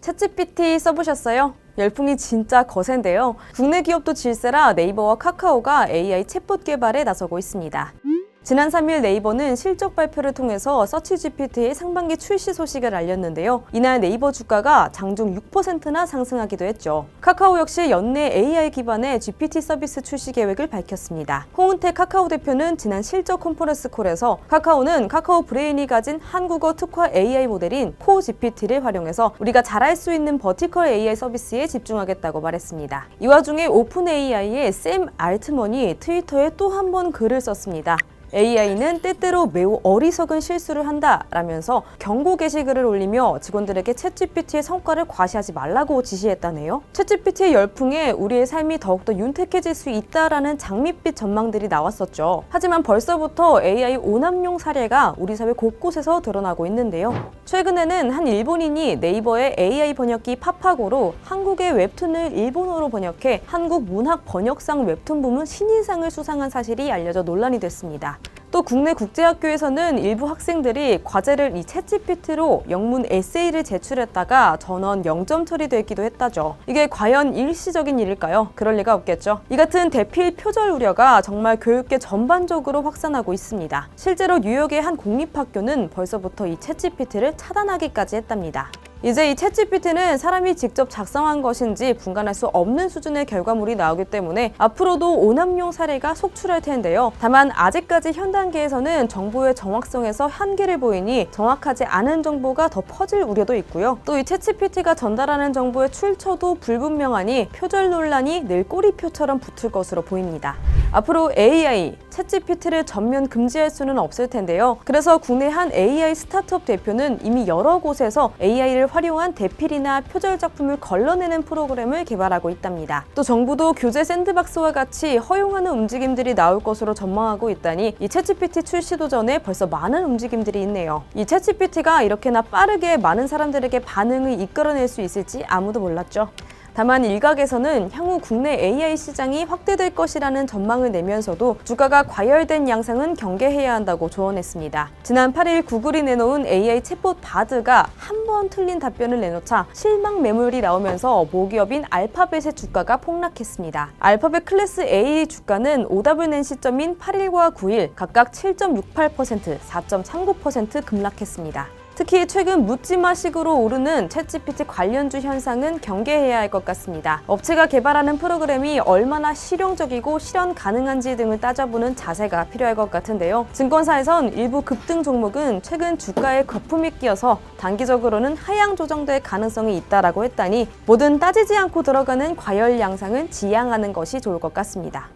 챗GPT 써보셨어요? 열풍이 진짜 거센데요. 국내 기업도 질세라 네이버와 카카오가 AI 챗봇 개발에 나서고 있습니다. 지난 3일 네이버는 실적 발표를 통해서 서치 GPT의 상반기 출시 소식을 알렸는데요. 이날 네이버 주가가 장중 6%나 상승하기도 했죠. 카카오 역시 연내 AI 기반의 GPT 서비스 출시 계획을 밝혔습니다. 홍은택 카카오 대표는 지난 실적 컨퍼런스 콜에서 카카오는 카카오 브레인이 가진 한국어 특화 AI 모델인 코 GPT를 활용해서 우리가 잘할 수 있는 버티컬 AI 서비스에 집중하겠다고 말했습니다. 이 와중에 오픈 AI의 샘 알트먼이 트위터에 또 한 번 글을 썼습니다. AI는 때때로 매우 어리석은 실수를 한다라면서 경고 게시글을 올리며 직원들에게 챗GPT의 성과를 과시하지 말라고 지시했다네요. 챗GPT의 열풍에 우리의 삶이 더욱더 윤택해질 수 있다라는 장밋빛 전망들이 나왔었죠. 하지만 벌써부터 AI 오남용 사례가 우리 사회 곳곳에서 드러나고 있는데요. 최근에는 한 일본인이 네이버의 AI 번역기 파파고로 한국의 웹툰을 일본어로 번역해 한국 문학 번역상 웹툰 부문 신인상을 수상한 사실이 알려져 논란이 됐습니다. 또 국내 국제학교에서는 일부 학생들이 과제를 이 챗GPT로 영문 에세이를 제출했다가 전원 0점 처리되기도 했다죠. 이게 과연 일시적인 일일까요? 그럴 리가 없겠죠. 이 같은 대필 표절 우려가 정말 교육계 전반적으로 확산하고 있습니다. 실제로 뉴욕의 한 공립학교는 벌써부터 이 챗GPT를 차단하기까지 했답니다. 이제 이 챗GPT는 사람이 직접 작성한 것인지 분간할 수 없는 수준의 결과물이 나오기 때문에 앞으로도 오남용 사례가 속출할 텐데요. 다만 아직까지 현 단계에서는 정보의 정확성에서 한계를 보이니 정확하지 않은 정보가 더 퍼질 우려도 있고요. 또 이 챗GPT가 전달하는 정보의 출처도 불분명하니 표절 논란이 늘 꼬리표처럼 붙을 것으로 보입니다. 앞으로 AI, 챗GPT를 전면 금지할 수는 없을 텐데요. 그래서 국내 한 AI 스타트업 대표는 이미 여러 곳에서 AI를 활용한 대필이나 표절 작품을 걸러내는 프로그램을 개발하고 있답니다. 또 정부도 교재 샌드박스와 같이 허용하는 움직임들이 나올 것으로 전망하고 있다니 이 챗GPT 출시도 전에 벌써 많은 움직임들이 있네요. 이 챗GPT가 이렇게나 빠르게 많은 사람들에게 반응을 이끌어낼 수 있을지 아무도 몰랐죠. 다만 일각에서는 향후 국내 AI 시장이 확대될 것이라는 전망을 내면서도 주가가 과열된 양상은 경계해야 한다고 조언했습니다. 지난 8일 구글이 내놓은 AI 챗봇 바드가 한 번 틀린 답변을 내놓자 실망 매물이 나오면서 모기업인 알파벳의 주가가 폭락했습니다. 알파벳 클래스 A 주가는 오답을 낸 시점인 8일과 9일 각각 7.68%, 4.39% 급락했습니다. 특히 최근 묻지마식으로 오르는 챗GPT 관련주 현상은 경계해야 할 것 같습니다. 업체가 개발하는 프로그램이 얼마나 실용적이고 실현 가능한지 등을 따져보는 자세가 필요할 것 같은데요. 증권사에선 일부 급등 종목은 최근 주가에 거품이 끼어서 단기적으로는 하향 조정될 가능성이 있다라고 했다니 뭐든 따지지 않고 들어가는 과열 양상은 지양하는 것이 좋을 것 같습니다.